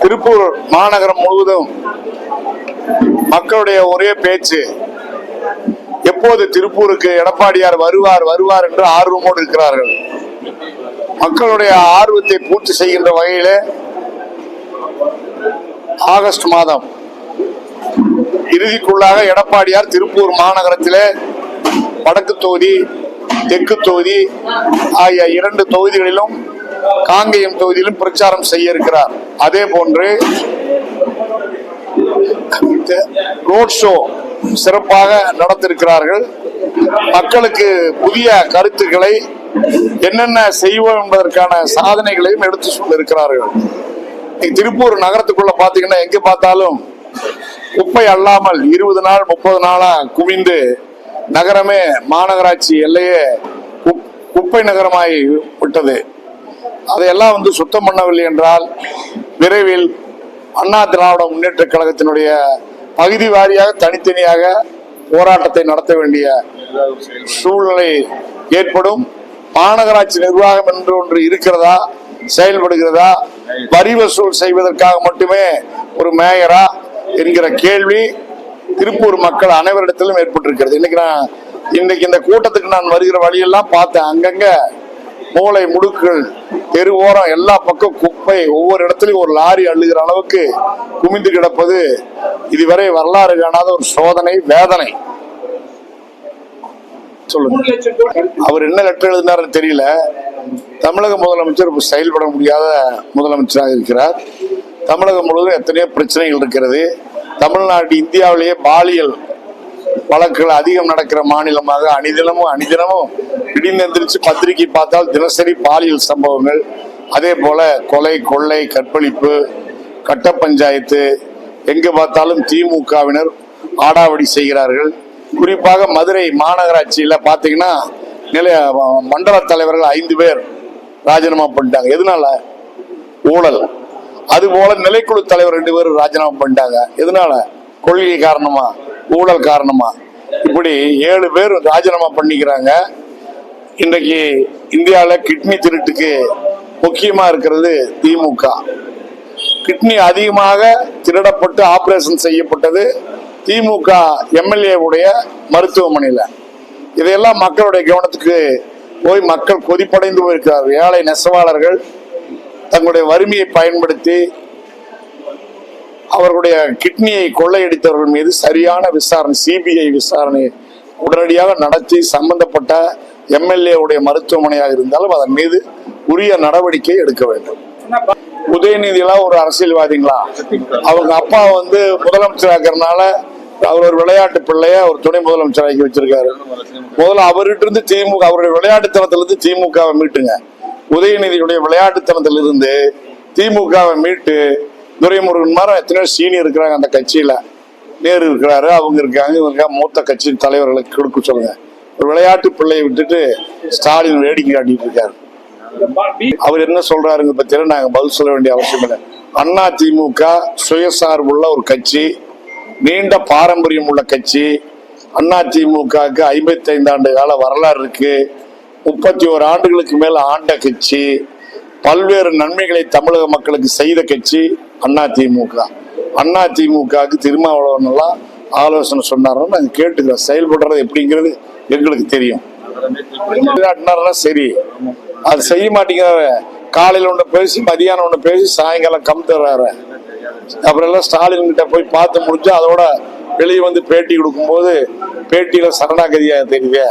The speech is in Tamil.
திருப்பூர் மாநகரம் முழுவதும் மக்களுடைய ஒரே பேச்சு எப்போது திருப்பூருக்கு எடப்பாடியார் வருவார் வருவார் என்று ஆர்வமோடு இருக்கிறார்கள். மக்களுடைய ஆர்வத்தை பூர்த்தி செய்கின்ற வகையில் ஆகஸ்ட் மாதம் இறுதிக்குள்ளாக எடப்பாடியார் திருப்பூர் மாநகரத்தில் வடக்கு தொகுதி தெற்கு தொகுதி ஆகிய இரண்டு தொகுதிகளிலும் காங்கேயம் தொகுதியிலும் பிரச்சாரம் செய்ய இருக்கிறார் அதே போன்று ரோட் ஷோ சிறப்பாக நடத்திருக்கிறார்கள். மக்களுக்கு புதிய கருத்துக்களை என்னென்ன செய்வோம் என்பதற்கான சாதனைகளையும் எடுத்து சொல்லிருக்கிறார்கள் திருப்பூர் நகரத்துக்குள்ள பாத்தீங்கன்னா எங்க பார்த்தாலும் குப்பை அல்லாமல் இருபது நாள் முப்பது நாளா குவிந்து நகரமே மாநகராட்சி எல்லையே குப்பை நகரமாகி விட்டது. அதையெல்லாம் வந்து சுத்தம் பண்ணவில்லை என்றால் விரைவில் அண்ணா திராவிட முன்னேற்ற கழகத்தினுடைய பகுதி வாரியாக தனித்தனியாக போராட்டத்தை நடத்த வேண்டிய சூழ்நிலை ஏற்படும். மாநகராட்சி நிர்வாகம் என்று ஒன்று இருக்கிறதா? செயல்படுகிறதா? வரி வசூல் செய்வதற்காக மட்டுமே ஒரு மேயரா என்கிற கேள்வி திருப்பூர் மக்கள் அனைவரிடத்திலும் ஏற்பட்டிருக்கிறது. இன்னைக்கு நான் இன்னைக்கு இந்த கூட்டத்துக்கு நான் வருகிற வழியெல்லாம் பார்த்தேன். அங்கங்க மூளை முடுக்குகள் தெரு ஓரம் எல்லா பக்கம் குப்பை ஒவ்வொரு இடத்துலையும் ஒரு லாரி அள்ளுகிற அளவுக்கு குமிந்து கிடப்பது இதுவரை வரலாறு காணாத ஒரு சோதனை வேதனை. சொல்லுங்க. அவர் என்ன லெட்டர் எழுதினாருன்னு தெரியல. தமிழக முதலமைச்சர் செயல்பட முடியாத முதலமைச்சராக இருக்கிறார். தமிழகம் முழுவதும் எத்தனையோ பிரச்சனைகள் இருக்கிறது. தமிழ்நாடு இந்தியாவிலேயே பாலியல் வழக்குகள் அதிகம் நடக்கிற மாநிலமாக அணிதினமும் அணிதினமும் இடிந்தெந்திரிச்சு பத்திரிகை பார்த்தால் தினசரி பாலியல் சம்பவங்கள். அதே போல கொலை கொள்ளை கற்பழிப்பு கட்ட பஞ்சாயத்து எங்கு பார்த்தாலும் திமுகவினர் ஆடாவடி செய்கிறார்கள். குறிப்பாக மதுரை மாநகராட்சியில் பார்த்தீங்கன்னா நிலைய மண்டல தலைவர்கள் ஐந்து பேர் ராஜினாமா பண்ணிட்டாங்க. எதனால? ஊழல். அதுபோல நிலைக்குழு தலைவர் ரெண்டு பேரும் ராஜினாமா பண்ணிட்டாங்க. எதனால? கொள்கை காரணமாக ஊழல் காரணமா? இப்படி ஏழு பேர் ராஜினாமா பண்ணிக்கிறாங்க. இன்றைக்கு இந்தியாவில் கிட்னி திருட்டுக்கு முக்கியமாக இருக்கிறது திமுக. கிட்னி அதிகமாக திருடப்பட்டு ஆபரேஷன் செய்யப்பட்டது திமுக எம்எல்ஏவுடைய மருத்துவமனையில். இதையெல்லாம் மக்களுடைய கவனத்துக்கு போய் மக்கள் கொதிப்படைந்து போயிருக்கிறார் ஏழை நெசவாளர்கள் தங்களுடைய வறுமையை பயன்படுத்தி அவர்களுடைய கிட்னியை கொள்ளையடித்தவர்கள் மீது சரியான விசாரணை சிபிஐ விசாரணை உடனடியாக நடத்தி சம்பந்தப்பட்ட எம்எல்ஏ உடைய மருத்துவமனையாக இருந்தாலும் அதன் மீது உரிய நடவடிக்கை எடுக்க வேண்டும். உதயநிதியெல்லாம் ஒரு அரசியல்வாதிங்களா? அவங்க அப்பா வந்து முதலமைச்சராக்கிறதுனால அவர் ஒரு விளையாட்டு பிள்ளைய ஒரு துணை முதலமைச்சர் ஆக்கி வச்சிருக்காரு. முதல்ல அவர்கிட்ட இருந்து திமுக அவருடைய விளையாட்டுத்தனத்திலிருந்து திமுகவை மீட்டுங்க. உதயநிதியுடைய விளையாட்டுத்தனத்திலிருந்து திமுகவை மீட்டு துரைமுருகன் மாதிரி எத்தனையோ சீனியர் இருக்கிறாங்க அந்த கட்சியில. நேரு இருக்கிறாரு அவங்க இருக்காங்க இவங்க இருக்காங்க. மூத்த கட்சி தலைவர்களுக்கு கொடுக்க சொல்லுங்க. ஒரு விளையாட்டு பிள்ளையை விட்டுட்டு ஸ்டாலின் வேடிக்கை காட்டிட்டு இருக்காரு. அவர் என்ன சொல்றாருங்க பத்தியில நாங்க பதில் சொல்ல வேண்டிய அவசியம் இல்லை. அண்ணா திமுக சுயசார்புள்ள ஒரு கட்சி நீண்ட பாரம்பரியம் உள்ள கட்சி. அண்ணா திமுகவுக்கு ஐம்பத்தி ஐந்து ஆண்டு கால வரலாறு இருக்கு. முப்பத்தி ஓரு ஆண்டுகளுக்கு மேல ஆண்ட கட்சி. பல்வேறு நன்மைகளை தமிழக மக்களுக்கு செய்த கட்சி அண்ணா திமுக. அண்ணா திமுகவுக்கு திருமாவளவன் எல்லாம் ஆலோசனை சொன்னாருன்னு நாங்கள் கேட்டுக்கிறோம் செயல்படுறது எப்படிங்கிறது எங்களுக்கு தெரியும். சரி. அது செய்ய மாட்டேங்கிறாரு. காலையில் ஒன்று பேசி மதியானம் ஒன்று பேசி சாயங்காலம் கம் தர்றாரு. அப்புறம் எல்லாம் ஸ்டாலின் கிட்ட போய் பார்த்து முடிஞ்சு அதோட வெளியே வந்து பேட்டி கொடுக்கும்போது பேட்டியில சரணாகதியா தெரியுது.